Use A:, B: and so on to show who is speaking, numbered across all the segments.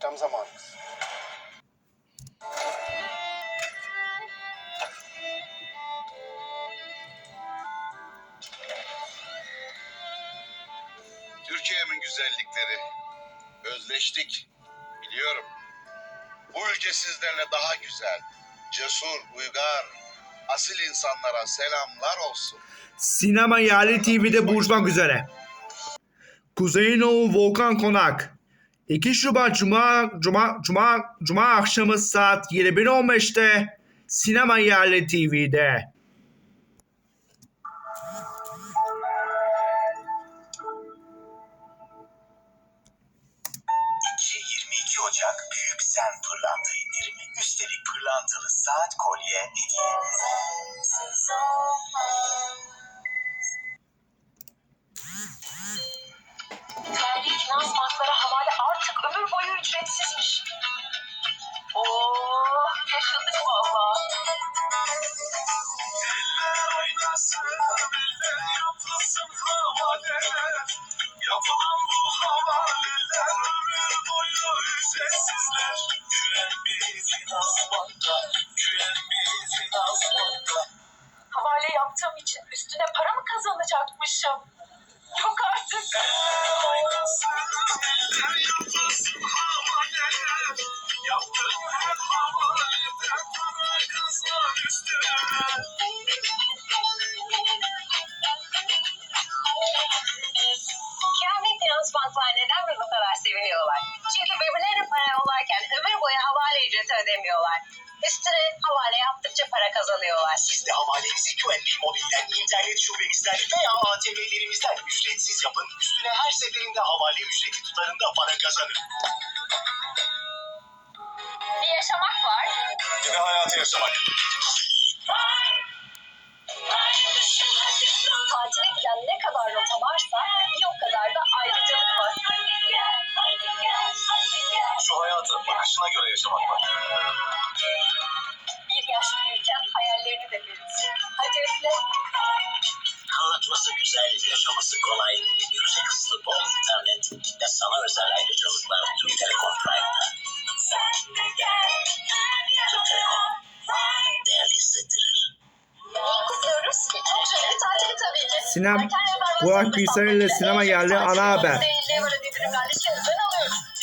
A: Tam zamanımız.
B: Türkiye'min güzellikleri. Özleştik. Biliyorum. Bu ülke sizlerle daha güzel. Cesur, uygar, asil insanlara selamlar olsun.
C: Sinema Yerli TV'de buluşmak üzere. Kuzeyinoğlu Volkan Konak. 2 Şubat Cuma, Cuma, Cuma, Cuma akşamı saat 21.15'te Sinema Yerli TV'de.
D: 22 Ocak Büyük Sen Pırlanta indirimi. Üstelik pırlantalı saat kolye hediye.
E: Terlik ücretsizmiş. Oo, yaşadık valla.
D: Yapılan bu havaleler ömür boyu ücretsizler. Bank'ta, QNB Finans Bank'ta.
E: Havale yaptığım için üstüne para mı kazanacakmışım?
D: Üstüne
E: havale yaptıkça para kazanıyorlar.
D: Siz de havalenizi QNB Mobil'den, internet şubemizden veya ATM'lerimizden ücretsiz yapın. Üstüne her seferinde havale ücreti tutarında para kazanın.
E: Bir yaşamak var.
D: Gibi hayatı yaşamak. Hayatı bakışına göre yaşamak var.
E: Bir yaş büyürken hayallerini de verirsin. Hadi üfle.
D: Anlatması güzel, yaşaması kolay. Yüksek hızlı bol internet ve sana özel ayrıcalıklar Türk Telekom Prime'da. Türk Telekom. Değerli hissettirir.
E: Neyi kutluyoruz? Çok renkli tatili tabii ki.
C: Sinem, Burak Bilgisayar ile sinema
E: tatil
C: ana haber.
E: Değil, var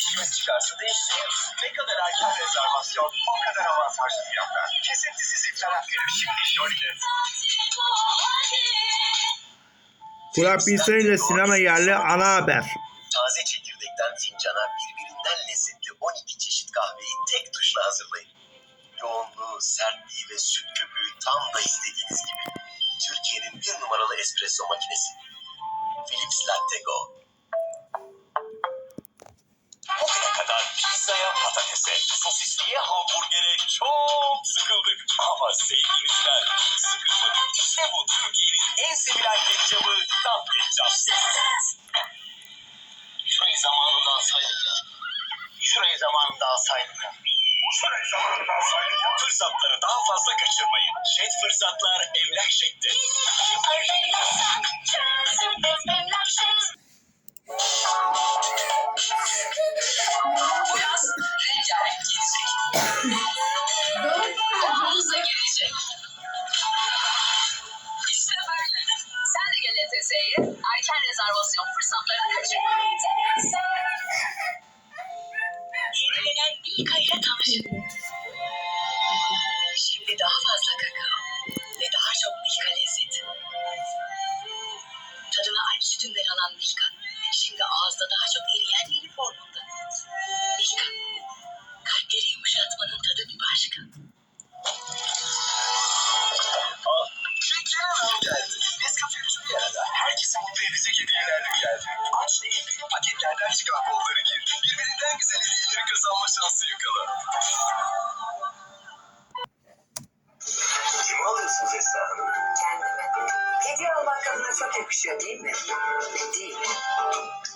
D: İşimiz çıkarsa değiştiriyoruz. Ne kadar erken rezervasyon, o kadar avantajlı fiyatlar. Kesintisiz internet verir şimdi şöyle.
C: Burak ile sinema yerli ana haber.
D: Taze çekirdekten fincana birbirinden lezzetli 12 çeşit kahveyi tek tuşla hazırlayın. Yoğunluğu, sertliği ve süt köpüğü tam da istediğiniz gibi. Türkiye'nin bir numaralı espresso makinesi. Philips Latte Go. Çok sıkıldık. Ama sevgilimizden hiç sıkılmadık. İşte bu Türkiye'nin en sevilen ketçabı Tam Ketçap. Şurayı zamanında alsaydık ya. Şurayı zamanında alsaydık ya. Şurayı zamanında alsaydık ya. Fırsatları daha fazla kaçırmayın. Jet fırsatlar emlak şekli. Şey değil
F: mi? Ne?